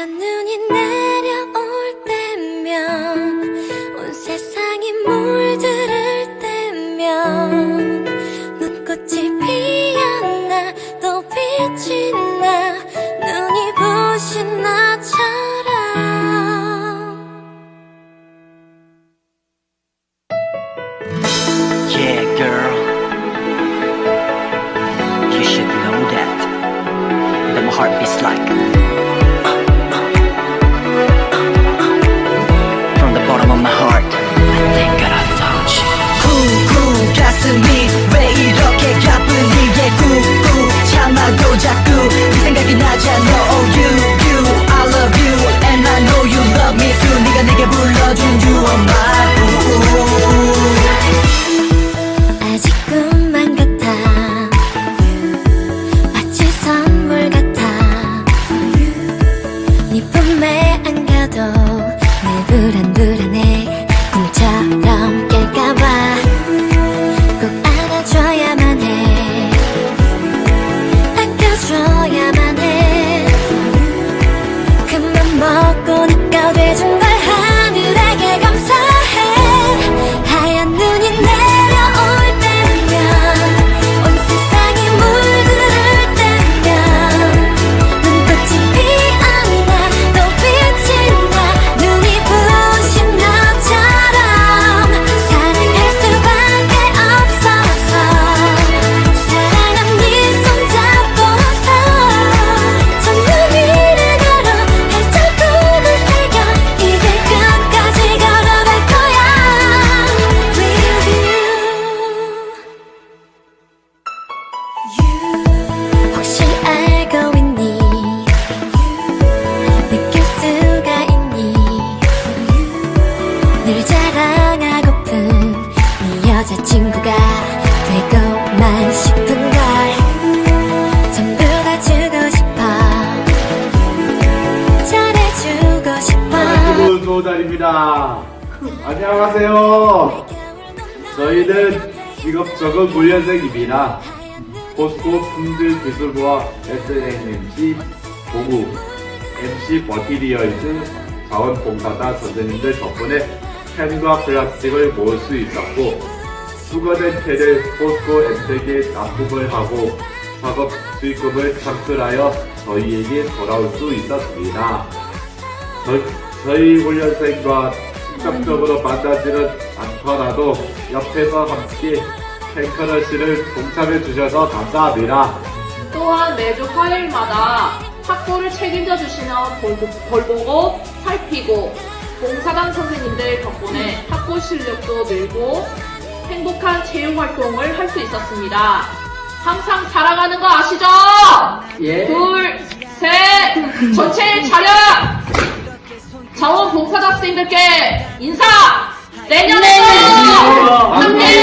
하얀 눈이 내려올 때면 온 세상이 물들을 때면 눈꽃이 피었나 또 빛이 나 눈이 부신 나처럼 Yeah, girl. You should know that. My heart beats like. 조달입니다. 안녕하세요. 저희는 직업적인 훈련생입니다. 포스코 품질 기술부와 SNMC 보무, MC 머티리얼즈 자원봉사자 선생님들 덕분에 펜과 플라스틱을 모을 수 있었고 수거된 펜을 포스코 엠텍에 납품을 하고 작업 수익금을 창출하여 저희에게 돌아올 수 있었습니다. 저, 저희 훈련생과 직접적으로 만나지는 않더라도 옆에서 함께 탱커너씨를 동참해 주셔서 감사합니다. 또한 매주 화요일마다 학교를 책임져 주시는 돌보, 돌보고 살피고 봉사단 선생님들 덕분에 학교 실력도 늘고 행복한 체육 활동을 할 수 있었습니다. 항상 사랑하는 거 아시죠? 예. 둘, 셋, 전체 차렷! 자원봉사자 선생님들께 인사! 내년에도 함께